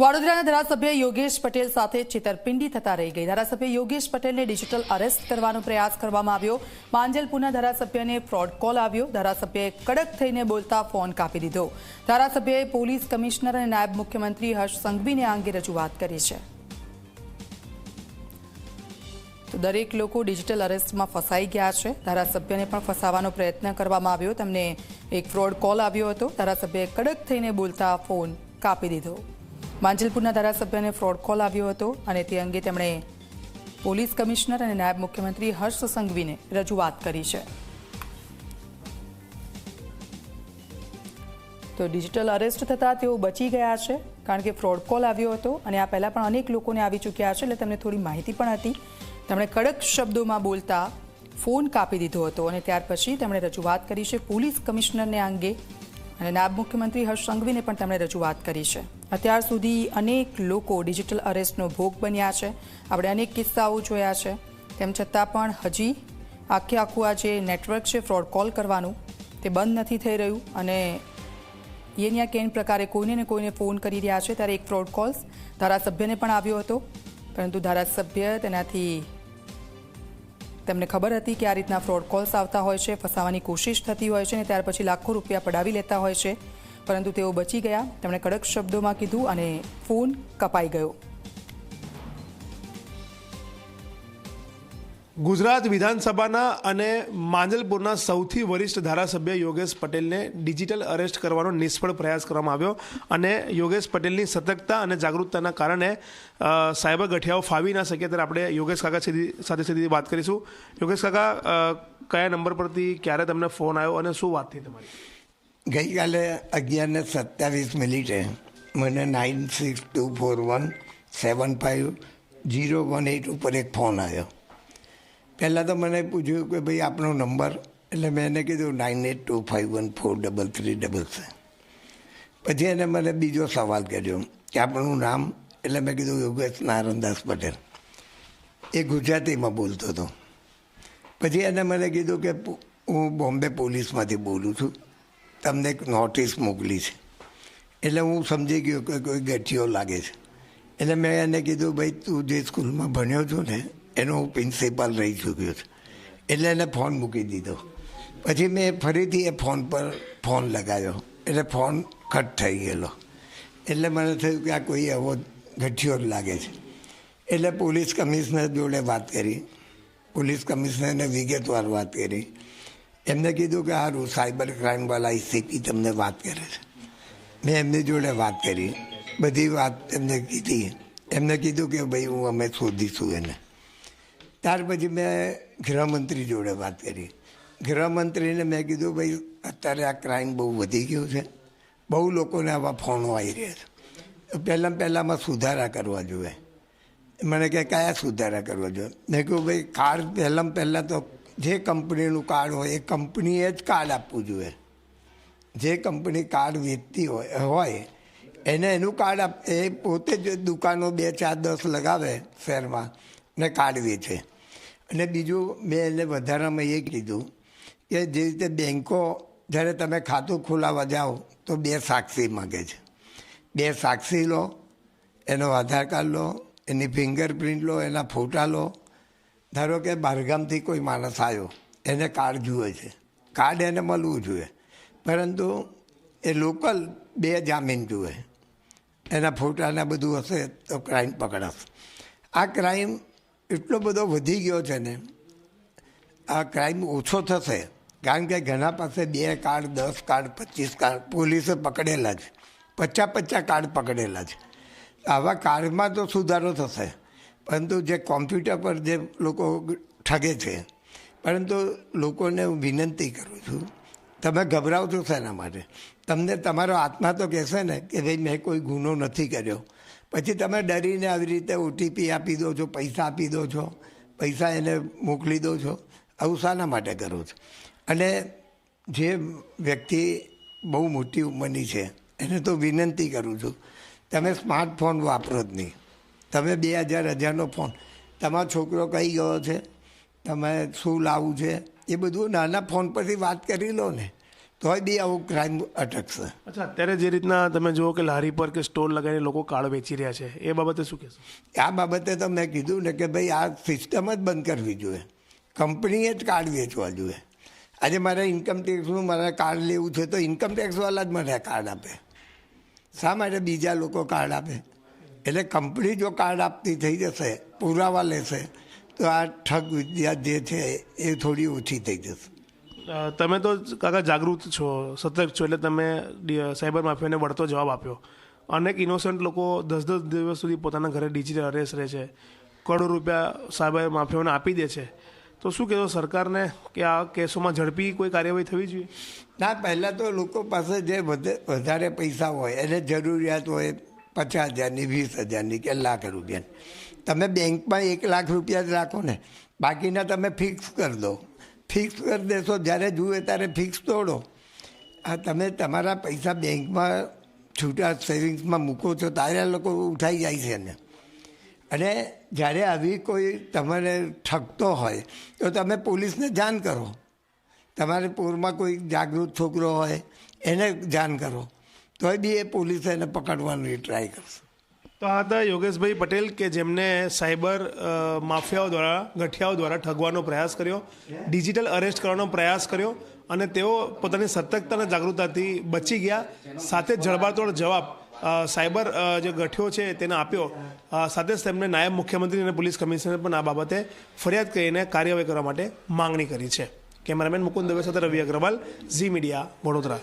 વડોદરાના ધારાસભ્ય યોગેશ પટેલ સાથે છેતરપિંડી થતા રહી ગઈ. ધારાસભ્ય યોગેશ પટેલને ડિજિટલ અરેસ્ટ કરવાનો પ્રયાસ કરવામાં આવ્યો. માંજલપુરના ધારાસભ્યને ફ્રોડ કોલ આવ્યો. ધારાસભ્યએ કડક થઈને બોલતા ફોન કાપી દીધો. ધારાસભ્યએ પોલીસ કમિશનર અને નાયબ મુખ્યમંત્રી હર્ષ સંઘવીને આ અંગે રજૂઆત કરી છે. તો દરેક લોકો ડિજિટલ અરેસ્ટમાં ફસાઈ ગયા છે. ધારાસભ્યને પણ ફસાવાનો પ્રયત્ન કરવામાં આવ્યો. તેમને એક ફ્રોડ કોલ આવ્યો હતો. ધારાસભ્યએ કડક થઈને બોલતા ફોન કાપી દીધો. માંજલપુરના ધારાસભ્યને ફ્રોડ કોલ આવ્યો હતો અને તે અંગે તેમણે પોલીસ કમિશનર અને નાયબ મુખ્યમંત્રી હર્ષ સંઘવીને રજૂઆત કરી છે. તો ડિજિટલ અરેસ્ટ થતાં તેઓ બચી ગયા છે, કારણ કે ફ્રોડ કોલ આવ્યો હતો અને આ પહેલાં પણ અનેક લોકોને આવી ચૂક્યા છે એટલે તેમને થોડી માહિતી પણ હતી. તેમણે કડક શબ્દોમાં બોલતા ફોન કાપી દીધો હતો અને ત્યાર પછી તેમણે રજૂઆત કરી છે પોલીસ કમિશનરને અંગે અને નાયબ મુખ્યમંત્રી હર્ષ સંઘવીને પણ તેમણે રજૂઆત કરી છે. અત્યાર સુધી અનેક લોકો ડિજિટલ અરેસ્ટનો ભોગ બન્યા છે. આપણે અનેક કિસ્સાઓ જોયા છે. તેમ છતાં પણ હજી આખે આખું આ જે નેટવર્ક છે ફ્રોડ કોલ કરવાનું, તે બંધ નથી થઈ રહ્યું અને અહીંયા કેન પ્રકારે કોઈને ને કોઈને ફોન કરી રહ્યા છે. ત્યારે એક ફ્રોડ કોલ્સ ધારાસભ્યને પણ આવ્યો હતો. પરંતુ ધારાસભ્ય તેનાથી તેમને ખબર હતી કે આ રીતના ફ્રોડ કોલ્સ આવતા હોય છે, ફસાવાની કોશિશ થતી હોય છે અને ત્યાર પછી લાખો રૂપિયા પડાવી લેતા હોય છે. પરંતુ તેઓ બચી ગયા. તેમણે કડક શબ્દોમાં કીધું અને ફોન કપાઈ ગયો. ગુજરાત વિધાનસભાના અને માંજલપુરના સૌથી વરિષ્ઠ ધારાસભ્ય યોગેશ પટેલને ડિજિટલ અરેસ્ટ કરવાનો નિષ્ફળ પ્રયાસ કરવામાં આવ્યો અને યોગેશ પટેલની સતર્કતા અને જાગૃતતાના કારણે સાયબર ગઠિયાઓ ફાવી ના શક્યા ત્યારે આપણે યોગેશ કાકા સીધી- સાથે સીધી વાત કરીશું. યોગેશ કાકા કયા નંબર પરથી ક્યારે તમને ફોન આવ્યો અને શું વાત થઈ તમારી? ગઈકાલે અગિયારને સત્યાવીસ મિનિટે મને nine six two four one seven five zero one eight ઉપર એક ફોન આવ્યો. પહેલાં તો મને પૂછ્યું કે ભાઈ આપનો નંબર? એટલે મેં એને કીધું, nine eight two five one four double three double seven. પછી એને મને બીજો સવાલ કર્યો કે આપણું નામ? એટલે મેં કીધું, યોગેશ નારણદાસ પટેલ. એ ગુજરાતીમાં બોલતો હતો. પછી એને મને કીધું કે, હું બોમ્બે પોલીસમાંથી બોલું છું. તમને એક નોટિસ મોકલી છે. એટલે હું સમજી ગયો કે કોઈ ગઠિયો લાગે છે. એટલે મેં એને કીધું, ભાઈ, તું જે સ્કૂલમાં ભણ્યો છું ને, એનો હું પ્રિન્સિપાલ રહી ચૂક્યો છું. એટલે એને ફોન મૂકી દીધો. પછી મેં ફરીથી એ ફોન પર ફોન લગાવ્યો. એટલે ફોન કટ થઈ ગયેલો. એટલે મને થયું કે આ કોઈ એવો ગઠિયો જ લાગે છે. એટલે પોલીસ કમિશનર જોડે વાત કરી. પોલીસ કમિશનરને વિગતવાર વાત કરી. એમને કીધું કે સારું સાયબર ક્રાઇમવાળા એસીપી તમને વાત કરે છે. મેં એમની જોડે વાત કરી. બધી વાત એમને કીધી. એમને કીધું કે ભાઈ હું અમે શોધીશું એને. ત્યાર પછી મેં ગૃહમંત્રી જોડે વાત કરી. ગૃહમંત્રીને મેં કીધું, ભાઈ, અત્યારે આ ક્રાઇમ બહુ વધી ગયું છે. બહુ લોકોને આવા ફોનો આવી રહ્યા છે. પહેલાં પહેલાંમાં સુધારા કરવા જોઈએ. મને કે કયા સુધારા કરવા જોઈએ? મેં કહ્યું ભાઈ કાર પહેલાં પહેલાં તો જે કંપનીનું કાર્ડ હોય, એ કંપનીએ જ કાર્ડ આપવું જોઈએ. જે કંપની કાર્ડ વેચતી હોય હોય, એને એનું કાર્ડ આપ, એ પોતે જ દુકાનો બે ચાર દસ લગાવે શહેરમાં ને કાર્ડ વેચે. અને બીજું મેં એને વધારામાં એ કીધું કે જે રીતે બેન્કો જ્યારે તમે ખાતું ખોલાવવા જાઓ, તો બે સાક્ષી માગે છે. બે સાક્ષી લો, એનો આધાર કાર્ડ લો, એની ફિંગરપ્રિન્ટ લો, એના ફોટા લો ધારો કે બહારગામથી કોઈ માણસ આવ્યો, એને કાર્ડ જુએ છે. કાર્ડ એને મળવું જોઈએ. પરંતુ એ લોકલ બે જામીન જુએ. એના ફોટાને બધું હશે તો ક્રાઇમ પકડાશે. આ ક્રાઇમ એટલો બધો વધી ગયો છે ને, આ ક્રાઇમ ઓછો થશે. કારણ કે ઘણા પાસે બે કાર્ડ, દસ કાર્ડ, પચીસ કાર્ડ પોલીસે પકડેલા છે પચાસ પચાસ કાર્ડ પકડેલા છે આવા કાર્ડમાં તો સુધારો થશે. પરંતુ જે કોમ્પ્યુટર પર જે લોકો ઠગે છે, પરંતુ લોકોને હું વિનંતી કરું છું, તમે ગભરાવ છો શેના માટે? તમને તમારો આત્મા તો કહેશે ને કે ભાઈ મેં કોઈ ગુનો નથી કર્યો. પછી તમે ડરીને આવી રીતે ઓટીપી આપી દો છો, પૈસા આપી દો છો, પૈસા એને મોકલી દો છો, આવું શાના માટે કરો છો. અને જે વ્યક્તિ બહુ મોટી ઉંમરની છે, એને તો વિનંતી કરું છું, તમે સ્માર્ટફોન વાપરો જ નહીં. તમે બે હજાર હજારનો ફોન. તમારો છોકરો કઈ ગયો છે? તમે શું લાવવું છે? એ બધું નાના ફોન પરથી વાત કરી લો ને. તોય બી આવું ક્રાઇમ અટકશે. અચ્છા અત્યારે જે રીતના તમે જુઓ કે લારી પર કે સ્ટોર લગાવીને લોકો કાળ વેચી રહ્યા છે એ બાબતે શું કહેશો? આ બાબતે તો મેં કીધું ને કે ભાઈ આ સિસ્ટમ જ બંધ કરવી જોઈએ. કંપનીએ જ કાર્ડ વેચવા જોઈએ. આજે મારે ઇન્કમ ટેક્સનું મારે કાર્ડ લેવું છે તો ઇન્કમ ટેક્સવાળા જ મને કાર્ડ આપે. શા માટે બીજા લોકો કાર્ડ આપે? એટલે કંપની જો કાર્ડ આપતી થઈ જશે પુરાવા લેશે તો આ ઠગ વિદ્યા જે છે એ થોડી ઓછી થઈ જશે. તમે તો કાકા જાગૃત છો સતર્ક છો એટલે તમે સાયબર માફિયાને વળતો જવાબ આપ્યો. અનેક ઇનોસન્ટ લોકો દસ દસ દિવસ સુધી પોતાના ઘરે ડિજિટલ અરેસ્ટ રહે છે. કરોડો રૂપિયા સાયબર માફિયાઓને આપી દે છે. તો શું કહેશો સરકારને કે આ કેસોમાં ઝડપી કોઈ કાર્યવાહી થવી જોઈએ? ના પહેલાં તો લોકો પાસે જે વધે વધારે પૈસા હોય એને જરૂરિયાત હોય પચાસ હજારની, વીસ હજારની કે લાખ રૂપિયાની. તમે બેંકમાં એક લાખ રૂપિયા જ રાખો ને, બાકીના તમે ફિક્સ કરી દો. ફિક્સ કરી દેશો, જ્યારે જુએ ત્યારે ફિક્સ તોડો. આ તમે તમારા પૈસા બેંકમાં છૂટા સેવિંગ્સમાં મૂકો છો ત્યારે લોકો ઉઠાઈ જાય છે ને. અને જ્યારે આવી કોઈ તમારે ઠગતો હોય, તો તમે પોલીસને જાણ કરો. તમારે પૂરમાં કોઈ જાગૃત છોકરો હોય, એને જાણ કરો. તોય બી એ પોલીસ એને પકડવાની ટ્રાય કરશે. તો આ હતા યોગેશભાઈ પટેલ કે જેમને સાયબર માફિયાઓ દ્વારા, ગઠિયાઓ દ્વારા ઠગવાનો પ્રયાસ કર્યો, ડિજિટલ અરેસ્ટ કરવાનો પ્રયાસ કર્યો અને તેઓ પોતાની સતર્કતા અને જાગૃતતાથી બચી ગયા. સાથે જડબાતોડ જવાબ સાયબર જે ગઠિયો છે તેને આપ્યો. સાથે જ તેમણે નાયબ મુખ્યમંત્રી અને પોલીસ કમિશનર પણ આ બાબતે ફરિયાદ કરીને કાર્યવાહી કરવા માટે માંગણી કરી છે. કેમેરામેન મુકુંદ દવે સાથે રવિ અગ્રવાલ, ઝી મીડિયા, વડોદરા.